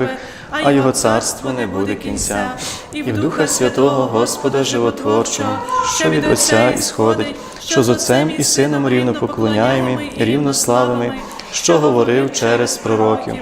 мертвих, а Його царство не буде кінця. І в Духа Святого Господа Животворчого, що від Отця ісходить, що з Отцем і Сином рівно поклоняємо, рівно славими, що говорив через пророків,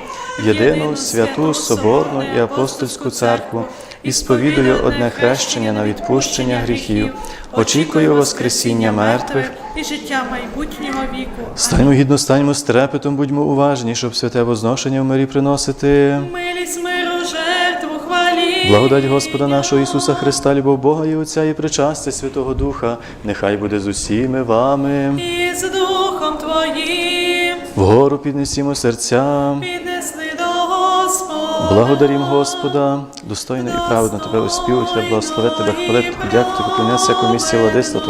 єдину святу Соборну і апостольську церкву, і сповідую одне хрещення на відпущення гріхів, очікую Воскресіння мертвих. і життя майбутнього віку. Станьмо гідно, станьмо з трепетом, будьмо уважні, щоб святе возношення в мирі приносити. Милість миру, жертву, хвалі. Благодать Господа нашого Ісуса Христа, любов Бога і Отця і причастя Святого Духа, нехай буде з усіми вами. І з духом твоїм Вгору піднесімо серця. піднесли. Благодарім Господа, достойно і праведно тебе оспівувати, тебе благословити, тебе хвалити, подякувати, поклонятися місці владиства.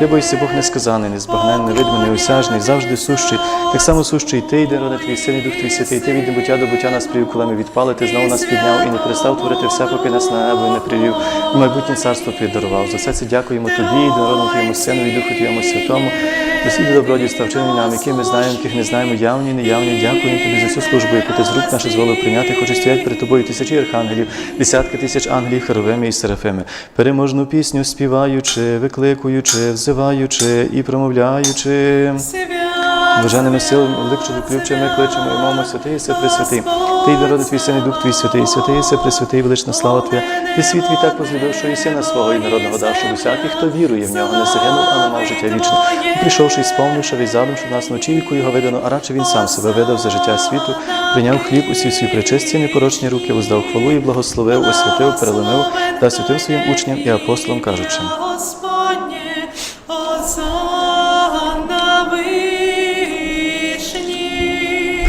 Ти бойся Бог несказаний, незбагненний, невидимий, неосяжний, завжди сущий. Так само сущий ти, йде рода твій син і дух твій святий. Ти від небуття до буття нас привів, коли ми відпали, ти знову нас підняв і не перестав творити все, поки нас на небо і не привів. І майбутнє царство Твоє дарував. За все це дякуємо тобі, єдинородному Твоєму Сину і Духу Твоєму Святому. Досліди добродійства, вчинені нам, які ми знаємо, яких не знаємо, явні, неявні. Дякуємо тобі за цю службу, яку ти з рук наших зволив прийняти. Хочу стоять перед тобою тисячі архангелів, десятки тисяч ангелів, херовими і серафими. Переможну пісню співаючи, викликуючи, взиваючи і промовляючи. Блаженними силами, великче ключе, ми кличемо і мовимо святий, се пресвятий. Ти народи твій син і дух твій святий, святий, се пресвятий, велична слава Твоя. Ти світ відтак возлюбив, що і сина свого і народного дав, щоб хто вірує в нього, не загинув, а не мав життя вічне. І прийшовши і сповнивши весь задум, що в нас ночі віку його видано, а радше він сам себе видав за життя світу, прийняв хліб усі свої причисті, непорочні руки, воздав хвалу і благословив, освятив, переломив, та святив своїм учням і апостолам, кажучи.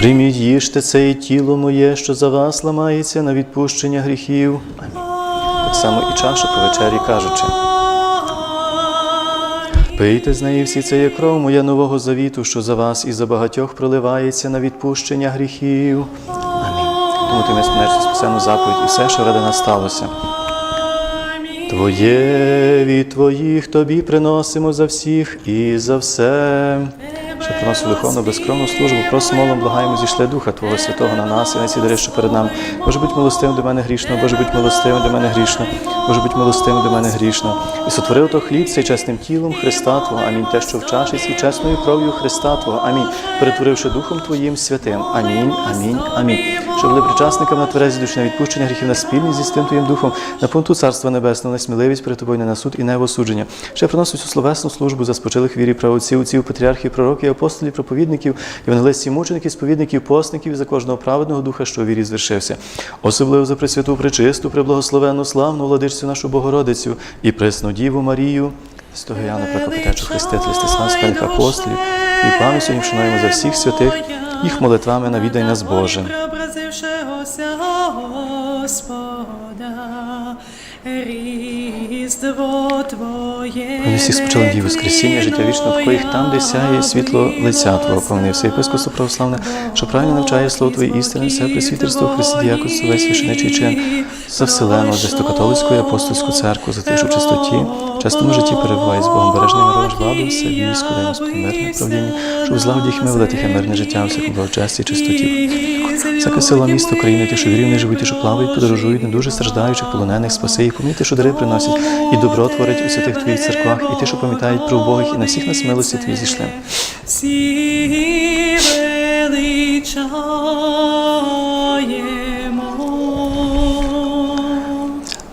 Прийміть їжте це і тіло моє, що за вас ламається на відпущення гріхів. Амінь. Так само і чашу по вечері кажучи. Пийте з неї всі це є кров моя нового завіту, що за вас і за багатьох проливається на відпущення гріхів. Амінь. Тому ти ми спинешся спасену заповідь і все, що ради нас сталося. Твоє від твоїх тобі приносимо за всіх і за все. Що приносив духовну безкровну службу, Просто молом, благаємо, зійшли Духа Твого Святого на нас і на ці дари, що перед нами. Боже, будь милостивим до мене грішно, Боже, будь милостивим до мене грішно, Боже, будь милостивим до мене грішно. І сотворив то хліб цей чесним тілом Христа Твого, амінь. Те, що в чаші і чесною кров'ю Христа Твого, амінь. Перетворивши Духом Твоїм святим. Амінь, амінь, амінь. Що були причасниками на тверезі душі на відпущення гріхів на спільність зі святим Твоїм Духом, на пункту Царства Небесного, на сміливість перед Тобою не на суд і не в осудження. Ще приносив цю словесну службу за спочилих вірі правоців, отців, патріархів, пророків, апостолів, проповідників, євангелистів, мучеників, сповідників, постників і за кожного праведного духа, що у вірі звершився. Особливо за Пресвяту, Пречисту, преблагословенну, славну владичцю нашу Богородицю і пресну Діву Марію, Святого Яна, Прокопитечу, Хрестителя, Стеслав, спільних апостолів, і пам'ять сьогодні вшануємо за всіх святих, їх молитвами навідай нас Боже. Преобразившегося Господа, Принесі спочилим Дії Воскресіння, життя вічне в коїх там, де сяє світло лиця Твого, повнився єпископство православне, що правильно навчає слово Твоє істини, все пресвітерство в Христі Діяконство, весь священичий чин, за вселену, за католицьку і апостольську церкву, за те, що в чистоті, в чесному житті перебуває з Богом, бережний мирож владу, все військо, дай Господи, мирне правління, щоб злагоді хми велетихе мирне життя, у всякому благочесті і чистоті. Всяка сила місто країни, ті, що вірів не живуть, ті, що плавають, подорожують, не дуже страждаючих, полонених, спаси їх, поміти, що дари приносять, і добро творить у святих твоїх церквах, і ті, що пам'ятають про убогих, і на всіх нас милості твій зійшли.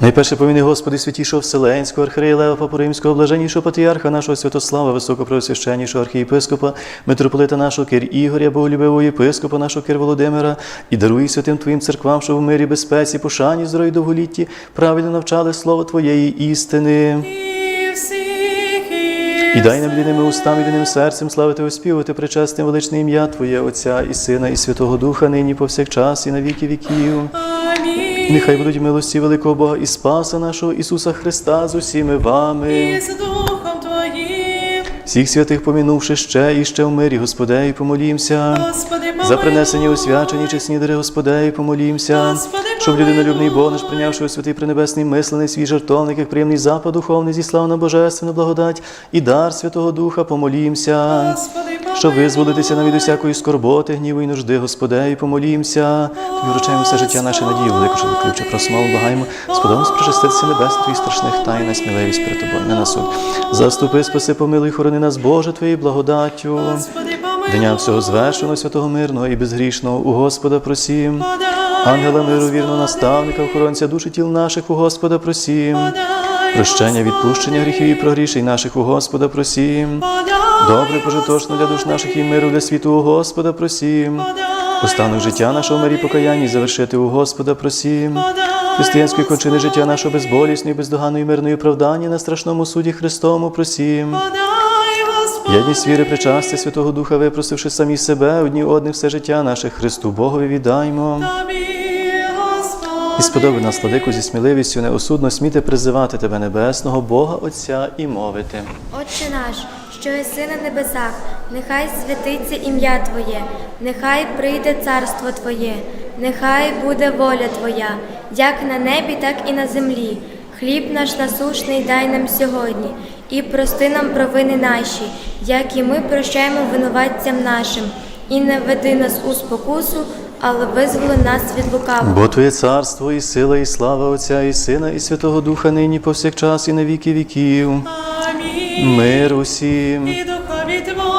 Найперше поміни Господи святішого Вселенського архиерея Лева Папу Римського, блаженнішого патріарха нашого Святослава, високопросвященнішого архієпископа, митрополита нашого Кир Ігоря, боголюбивого єпископа нашого Кир Володимира, і даруй святим Твоїм церквам, що в мирі, безпеці, пошані, здоров'ї, довголітті, правильно навчали слово Твоєї істини. І дай нам ліними устам і ліним серцем славити оспівати причесне величне ім'я Твоє, Отця і Сина, і Святого Духа, нині повсякчас, і на віки віків. Амінь. Нехай будуть милості великого Бога і Спаса нашого Ісуса Христа з усіми вами. І з Духом Твоїм, Всіх святих помінувши ще і ще в мирі, Господею, помолімся. Господи, За принесені освячені чесні дари, Господею, помолімся. Господи, щоб людинолюбний Бог наш, прийнявши у святий пренебесний мислений свій жертовник, як приємний запад духовний, зіслав на божественну благодать і дар Святого Духа, помолімся. Господи, Щоб визволитися нам від усякої скорботи, гніву і нужди, Господи, і помолімся. Тобі вручаємо все життя наше надію, велику, що ключе про смолу, благаємо, сподобаємо причаститися небес твоїх страшних тайн, на сміливість перед тобою, не на суд. Заступи, спаси, помилуй, хорони нас, Боже, Твоєю благодаттю. Дня всього звершеного, святого мирного і безгрішного у Господа просім. Ангела миру, вірного наставника, охоронця душі тіл наших у Господа просім. Прощення, відпущення гріхів і прогрішень наших у Господа просім. Добре, пожитошно для душ наших і миру для світу у Господа просім. Останок життя нашого мирі покаянні завершити у Господа просім. Християнської кончини життя нашого безболісної, бездоганної, мирної оправдання на страшному суді Христому просім. Єдність віри причастя Святого Духа, випросивши самі себе, одні одних все життя наше Христу Богові віддаймо. І сподоби нас, владику, зі сміливістю неосудно сміти призивати Тебе, Небесного, Бога Отця і мовити. Отче наш, що єси на небесах, нехай святиться ім'я Твоє, нехай прийде царство Твоє, нехай буде воля Твоя, як на небі, так і на землі. Хліб наш насушний дай нам сьогодні, і прости нам провини наші, як і ми прощаємо винуватцям нашим, і не веди нас у спокусу, але визволи нас від лукавого. Бо Твоє царство і сила, і слава Отця, і Сина, і Святого Духа нині повсякчас і на віки віків. Амінь. Мир усім. І духові Твоєму.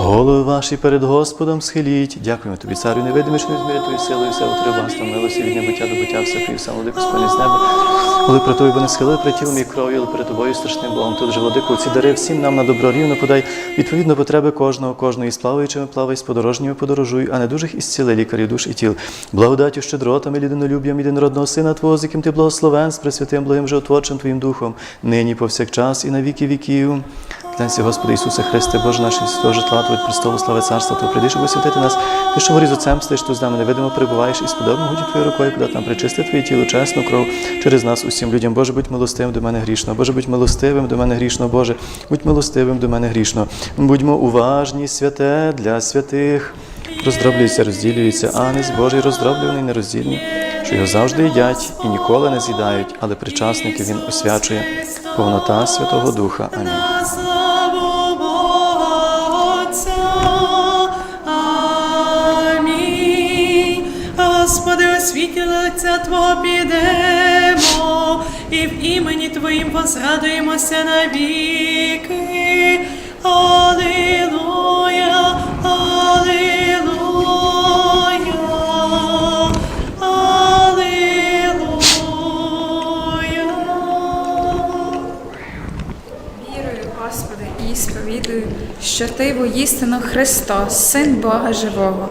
Голови ваші перед Господом схиліть. Дякуємо тобі, царю невидимий, що не твою силою, все утри багатство милості від небуття до буття, все пів сам владику спальні з неба. Коли про тобі не схилили при тілом і кров'ю, але перед тобою страшним Богом. Тут же, владику, ці дари всім нам на добро рівно подай. Відповідно потреби кожного, кожної з плаваючими плавай, з подорожніми подорожуй, а недужих ісціли лікарів душ і тіл. Благодаттю щедротами, людинолюб'ям єдинородного Сина Твого, з яким ти благословен, з пресвятим благим животворчим Твоїм Духом, нині повсякчас і на віки віків. Клянься, Господи Ісусе Христе, Боже наш, святого житла від престолу слави царства Твого, прийди, щоб освятити нас. Ти, що горі з отцем стоїш, тут з нами невидимо перебуваєш, і сподобно годі Твоєю рукою подати нам причисти Твоє тіло, чесну кров через нас усім людям. Боже, будь милостивим до мене грішно. Боже, будь милостивим до мене грішно. Боже, будь милостивим до мене грішно. Будьмо уважні, святе для святих. Роздроблюється, розділюється, а не Божий роздроблюваний нероздільний, що його завжди їдять і ніколи не з'їдають, але причасників він освячує. Повнота Святого Духа. Амінь. Світі лиця Твого підемо, і в імені Твоїм возрадуємося навіки. Алілуя, Алілуя, Алілуя. Вірую, Господи, і сповідую, що Ти воістину Христос, Син Бога Живого,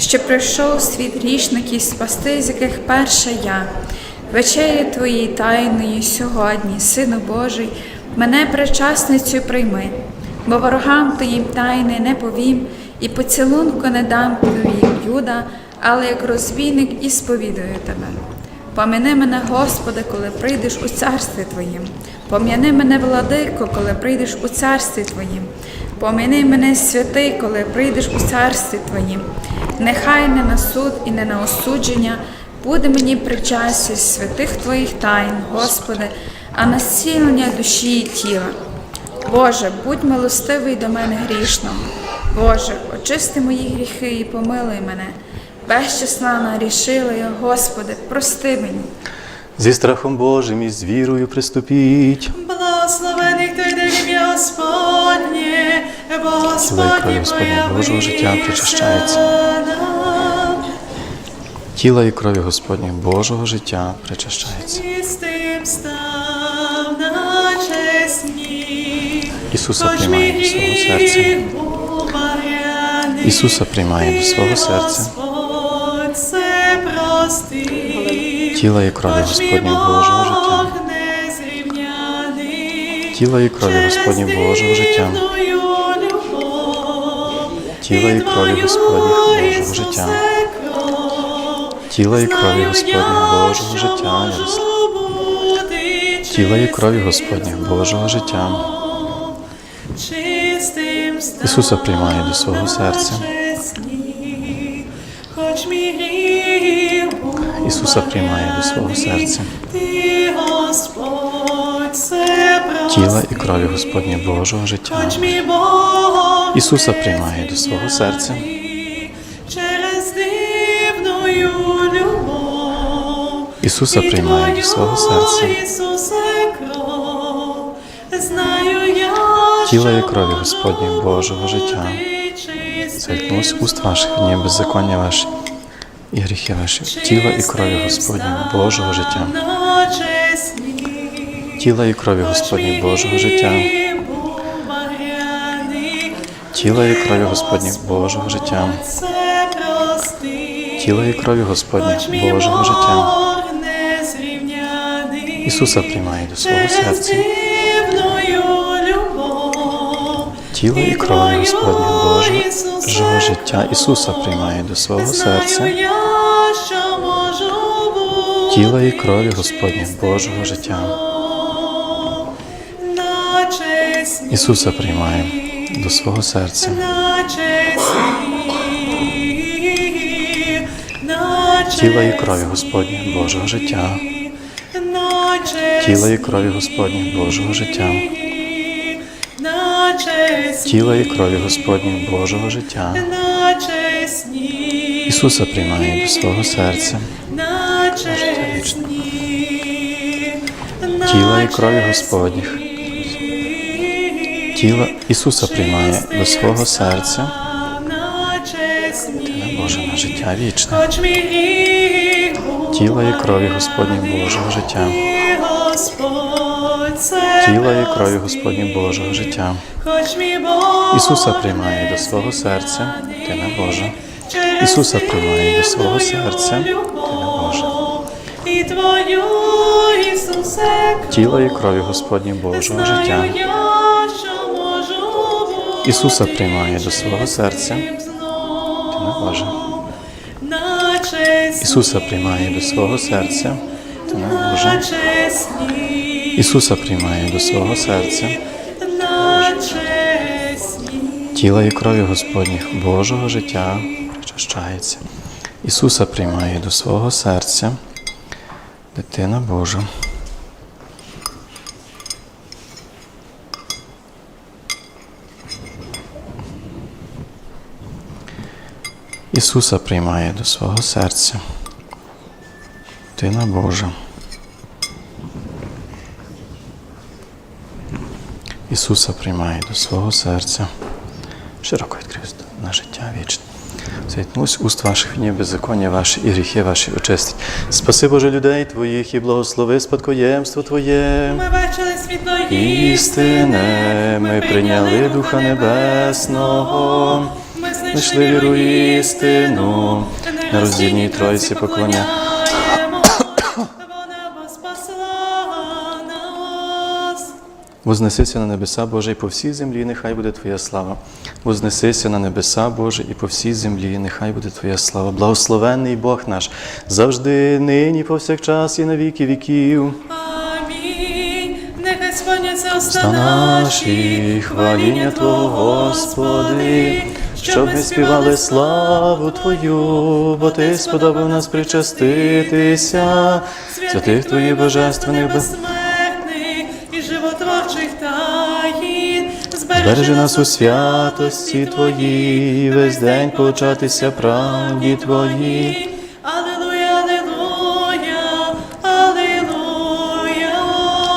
що прийшов світ грішників спасти, з яких перша я. Вечері Твоїй тайної сьогодні, Сину Божий, мене причасницю прийми, бо ворогам Твоїм тайни не повім, і поцілунку не дам Тобі, Юда, але як розбійник і сповідую Тебе. Пом'яни мене, Господи, коли прийдеш у царстві Твоїм. Пом'яни мене, владико, коли прийдеш у царстві Твоїм. Пом'яни мене, святий, коли прийдеш у царстві Твоїм. Нехай не на суд і не на осудження буде мені причастя святих Твоїх тайн, Господи, а на душі і тіла. Боже, будь милостивий до мене грішного. Боже, очисти мої гріхи і помилуй мене. Без числа нарішила я, Господи, прости мені. Зі страхом Божим і з вірою приступіть. Благословений ти де в ім'я Господнє, бо Тіло і Господнє кров Господнього Божого життя причащається. Тіла і крові Господнього Божого життя причащається. Ісуса приймає до свого серця. Ісуса приймає до свого серця. Тіла і крові Хоч Божого життя. Тіла і крові Господнього Божого життя. Тіла і крові Господнього Божого життя. Тіла і крові Господнього Божого життя. Тіла і крові Господнього Божого життя. Ісуса приймає до свого серця. Ісуса приймає до свого серця. Тіла і крові Господня Божого життя. Ісуса приймає до свого серця. Ісуса приймає до свого серця. Тіла і крові Господня Божого життя. Зайкнусь уст ваших дні беззаконня ваші і гріхи ваші. Тіла і крові Господня Божого життя. Тіла і крові Господня Божого життя. Тіла і крові Господня Божого життя. Тіла і крові мій Божого життя. Ісуса приймає до свого серця. Тіла і крові Твою, Господня Божого життя Ісуса приймає до свого серця. Тіла і крові Господня Божого життя. Ісуса приймає до свого серця. Тіла і крові Господня Божого життя. Тіла і крові Господня Божого життя. Тіла і крові Господня Божого життя. Ісуса приймає до свого серця. Тіла і крові Господніх. Тіла Ісуса приймає до свого серця. на Боже на життя вічне. Тіла і крові Господня Божого життя. Ти, Тіла і крові Господня Божого життя. Ісуса приймає до свого серця. Ти не Боже. Ісуса приймає до свого серця. Ти не Боже. любов. І крові Господня Божого життя. Ісуса приймає до свого серця. Ти не Боже. Ісуса приймає до свого серця. Ти не Боже. Ісуса приймає до свого серця. Тіла і крові Господніх Божого життя причащається. Ісуса приймає до свого серця. Дитина Божа. Ісуса приймає до свого серця. Дитина Божа. Ісуса приймає до свого серця. Широко відкрився на життя вічне. Зайтнусь уст ваших ні беззаконня ваші і гріхи ваші очистить. Спаси Боже людей Твоїх і благослови спадкоємство Твоє. Ми бачили світло істини, Істине, ми прийняли Духа Небесного, знайшли віру істину, на роздільній Тройці нас. Вознесися на небеса Боже, і по всій землі, нехай буде Твоя слава. Вознесися на небеса Боже, і по всій землі, нехай буде Твоя слава. Благословенний Бог наш, завжди, нині, повсякчас і на віки віків. Амінь. Нехай сповняться уста наші хваління Твого, Господи, щоб ми співали славу Твою, бо Ти сподобав нас причаститися, святих Твоїх божественних безсмертних і животворчих таїн. Збережи нас у святості Твоїй, весь день повчатися правді Твоїй.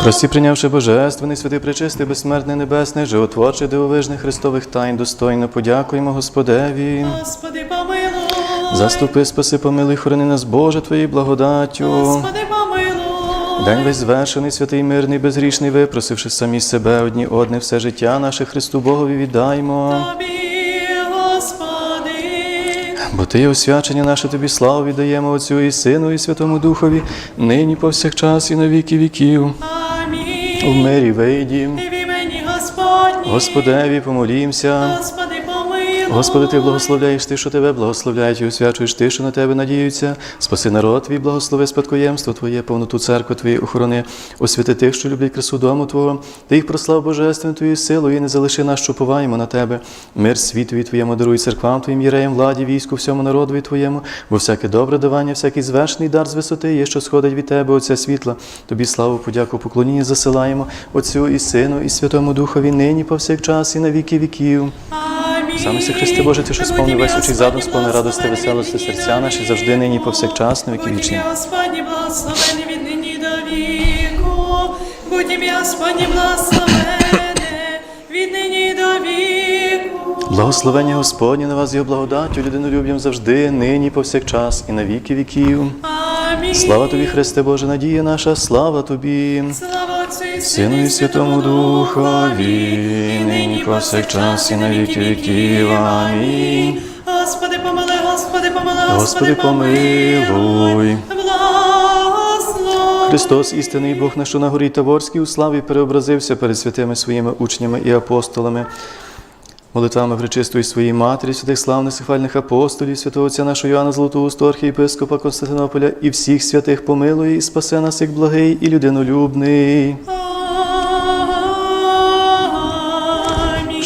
Прості, прийнявши божественний, святий, пречистий, безсмертний, небесний, животворчий, дивовижних Христових тайн, достойно подякуємо Господеві. Господи, помилуй. Заступи, спаси, помилуй, хорони нас, Боже, Твоєю благодаттю. Господи, помилуй. День весь звершений, святий, мирний, безгрішний, випросивши самі себе одні одне, все життя наше Христу Богові віддаймо. Тобі, Господи. Бо Ти є освячення наше Тобі славу віддаємо Отцю і Сину, і Святому Духові, нині повсякчас і на віки віків. В мирі вийдім, І в імені Господні. Господеві помолімся. Помилуй. Господи, Ти благословляєш ти, що тебе благословляють, і освячуєш ти, що на тебе надіються. Спаси народ твій, благослови спадкоємство Твоє, повноту церкви Твої охорони, освяти тих, що люблять красу дому Твого. Ти їх прослав Божественною Твоєю силою і не залиши нас, що поваємо на Тебе. Мир світові Твоєму даруй церквам Твоїм єреям, владі, війську, всьому народові Твоєму, бо всяке добре давання, всякий звершений дар з висоти є, що сходить від Тебе, Отця світла. Тобі славу, подяку, поклоніння засилаємо Отцю і Сину, і Святому Духові, нині повсякчас і на віки віків. Саме си Христе Боже, Ти, що сповнив весь очі задум, сповни радости, веселості серця наші, завжди нині, повсякчас, на віки вічні. Господні благословене від нині до віку. Будь ім'я Господні благословене від нині до віку. Благословення Господнє на вас, його благодаттю, людинолюб'ям завжди, нині, повсякчас, і на віки віків. Амінь. Слава тобі, Христе Боже, надія наша, слава тобі. Слава Сину і Святому Духові, нині повсякчас і на віки віків. Амінь. Господи, помилуй, Господи, помилуй, Господи, помилуй. Христос, істинний Бог, на що на горі Таворській у славі переобразився перед святими своїми учнями і апостолами. Молитвами Пречистої своїй матері, святих славних сихвальних апостолів, святого Отця нашого Йоанна Златоусту, архієпископа Константинополя і всіх святих помилує і спасе нас як благий і людинолюбний.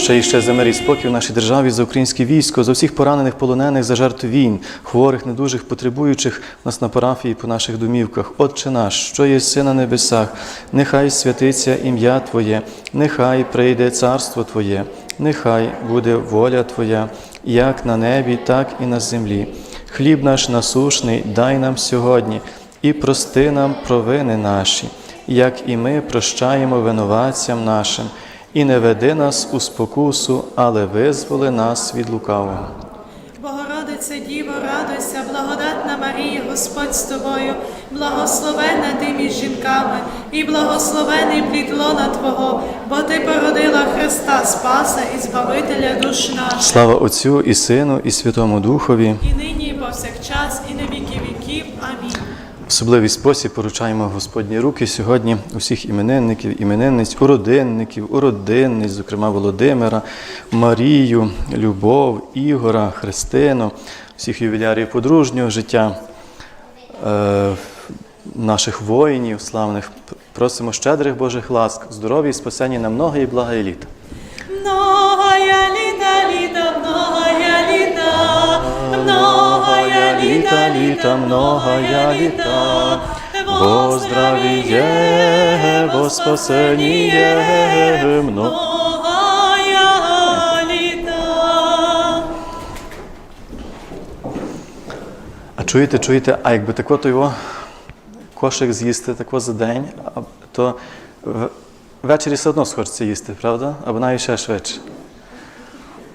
Ще і ще за мир і спокій в нашій державі, за українське військо, за всіх поранених, полонених, за жертв війн, хворих, недужих, потребуючих нас на парафії по наших домівках. Отче наш, що є си на небесах, нехай святиться ім'я Твоє, нехай прийде царство Твоє, нехай буде воля Твоя, як на небі, так і на землі. Хліб наш насушний дай нам сьогодні, і прости нам провини наші, як і ми прощаємо винуватцям нашим. І не веди нас у спокусу, але визволи нас від лукавого. Богородице Діво, радуйся, благодатна Марія, Господь з тобою, благословенна ти між жінками, і благословений плід лона Твого, бо ти породила Христа Спаса і Збавителя душ наших. Слава Отцю і Сину, і Святому Духові. І нині, особливий спосіб поручаємо Господні руки сьогодні усіх іменинників, іменинниць, уродинників, уродинниць, зокрема Володимира, Марію, Любов, Ігора, Христину, всіх ювілярів подружнього життя, е, наших воїнів славних. Просимо щедрих Божих ласк, здоров'я і спасення на много і блага і літа. Многая літа, літа, многая літа, многая літа, літа, многая літа, во здравіє, во спасеніє, мно. Многая літа. А чуєте, чуєте, а якби тако то його кошик з'їсти тако за день, то ввечері все одно схочеться їсти, правда? Або навіть ще швидше.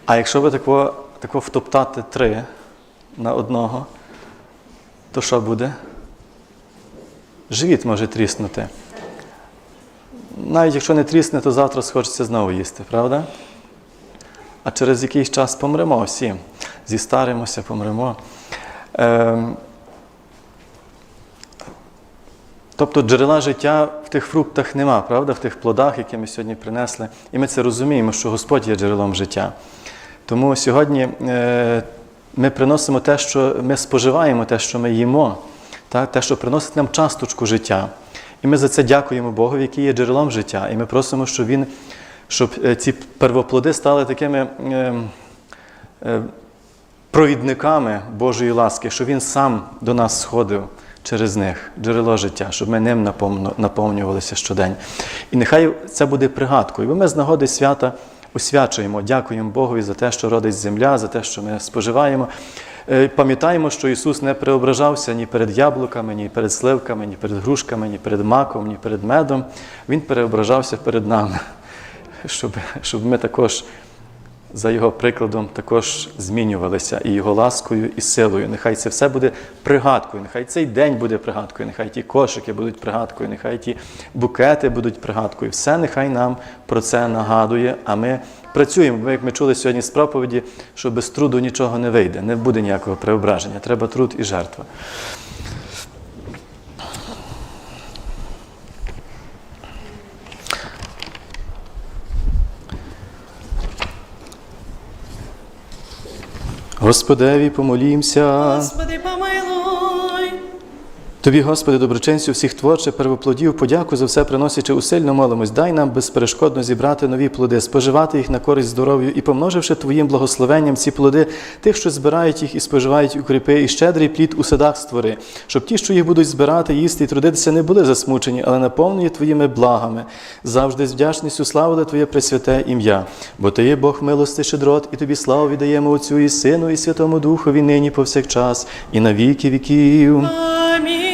А якщо би тако, тако втоптати три на одного, то що буде? Живіт може тріснути. Навіть якщо не трісне, то завтра схочеться знову їсти, правда? А через якийсь час помремо всі. Зістаримося, помремо. Ем, Тобто джерела життя в тих фруктах нема, правда, в тих плодах, які ми сьогодні принесли. І ми це розуміємо, що Господь є джерелом життя. Тому сьогодні е, ми приносимо те, що ми споживаємо, те, що ми їмо, те, що приносить нам часточку життя. І ми за це дякуємо Богу, який є джерелом життя. І ми просимо, щоб Він, щоб е, ці первоплоди стали такими. е, е, провідниками Божої ласки, щоб Він сам до нас сходив через них, джерело життя, щоб ми ним наповнювалися щодень. І нехай це буде пригадкою, бо ми з нагоди свята освячуємо, дякуємо Богові за те, що родить земля, за те, що ми споживаємо. Е, Пам'ятаємо, що Ісус не преображався ні перед яблуками, ні перед сливками, ні перед грушками, ні перед маком, ні перед медом. Він переображався перед нами, щоб, щоб ми також за його прикладом також змінювалися і його ласкою, і силою. Нехай це все буде пригадкою, нехай цей день буде пригадкою, нехай ті кошики будуть пригадкою, нехай ті букети будуть пригадкою. Все нехай нам про це нагадує, а ми працюємо. Бо, як ми чули сьогодні з проповіді, що без труду нічого не вийде, не буде ніякого преображення. Треба труд і жертва. Господеві помолімся. Господи, помилуй. Тобі, Господи, доброчинцю всіх творчих первоплодів, подяку за все приносячи усильно молимось. Дай нам безперешкодно зібрати нові плоди, споживати їх на користь здоров'ю і, помноживши Твоїм благословенням ці плоди, тих, що збирають їх і споживають, укріпи, і щедрий плід у садах створи, щоб ті, що їх будуть збирати, їсти і трудитися, не були засмучені, але наповнені Твоїми благами. Завжди з вдячністю славили Твоє пресвяте ім'я. Бо Ти є Бог милости щедрот, і Тобі славу віддаємо Отцю і Сину, і Святому Духові нині повсякчас, і на віки віків. Амінь.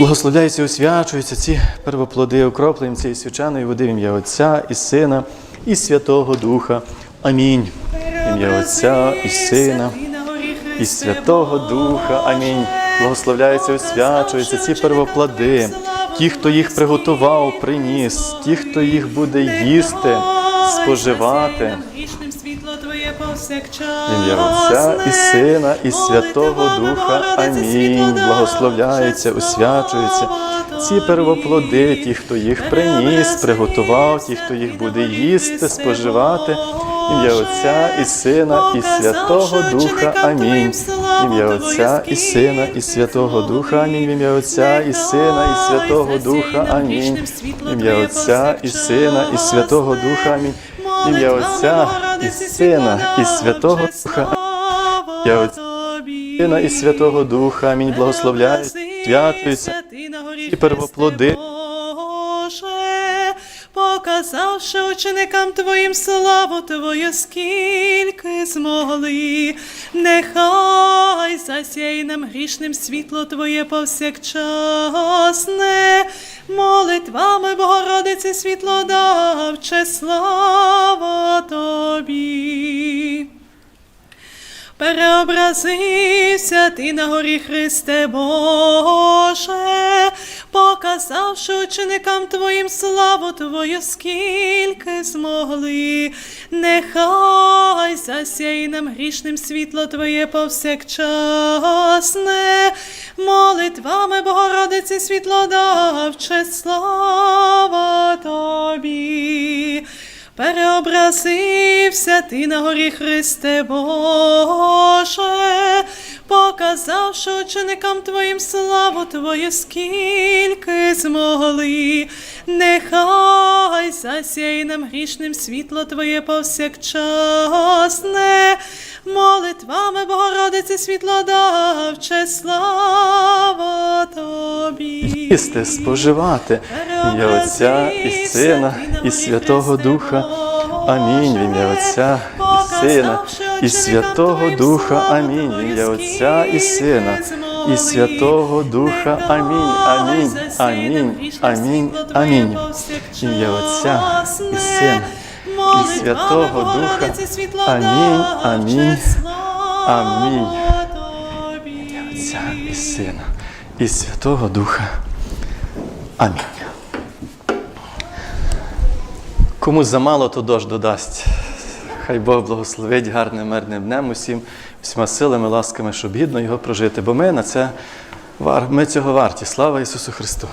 Благословляються, освячуються ці первоплоди окропленням цієї свяченої води в ім'я Отця і Сина і Святого Духа. Амінь. Ім'я Отця і Сина і Святого Духа. Амінь. Благословляються, освячуються ці первоплоди, ті, хто їх приготував, приніс, ті, хто їх буде їсти, споживати. Ім'я Отця і Сина, і Святого Духа. Амінь. Благословляються, освячуються. Ці первоплоди, ті, хто їх приніс, приготував, ті, хто їх буде їсти, споживати. Ім'я Отця і Сина, і Святого Духа. Амінь. Ім'я Отця і Сина, і Святого Духа. Амінь. Ім'я Отця і Сина, і Святого Духа. Амінь. Ім'я Отця і Сина, і Святого Духа. Амінь. Ім'я Отця і Сина, і Святого Духа. Я Отця, Сина і Святого Духа. Амінь. Благословляю, святуйся і первоплоди. Показавши ученикам Твоїм славу Твою, скільки змогли, нехай засяє нам грішним світло Твоє повсякчасне, молитвами Богородиці світло давче, слава Тобі. Переобразився ти на горі Христе Боже, показавши ученикам Твоїм славу Твою, скільки змогли, нехай засяє нам грішним світло Твоє повсякчасне, молитвами Богородиці світло давче, слава Тобі. Переобразився ти на горі Христе Боже, показавши ученикам Твоїм славу Твою, скільки змогли, нехай засяє нам грішним світло Твоє повсякчасне, молитвами Богородиці світло давче, слава Тобі. Їсти, споживати. Ім'я Отця і Сина, і Святого Духа. Амінь. В ім'я Отця і Сина, і Святого Духа. Амінь. Ім'я Отця і Сина, і Святого Духа. Амінь. Амінь. Амінь. Амінь. Амінь. Ім'я Отця і Сина, і Святого Духа. Амінь. Амінь. Амінь. Отця і Сина, і Святого Духа. Амінь. Кому замало, то дощ додасть. Хай Бог благословить гарним мирним днем усім, всіма силами, ласками, щоб гідно його прожити. Бо ми на це ми цього варті. Слава Ісусу Христу!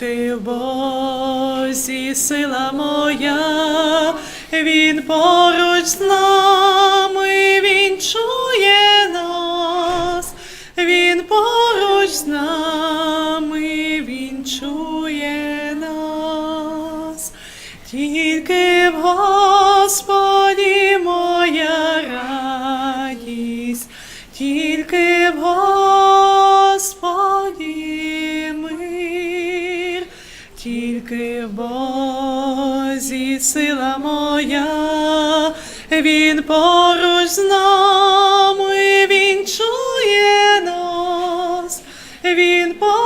Тільки в сила моя, Він поруч з нами, Він чує сила моя, Він поруч з нами, Він чує нас, Він поруч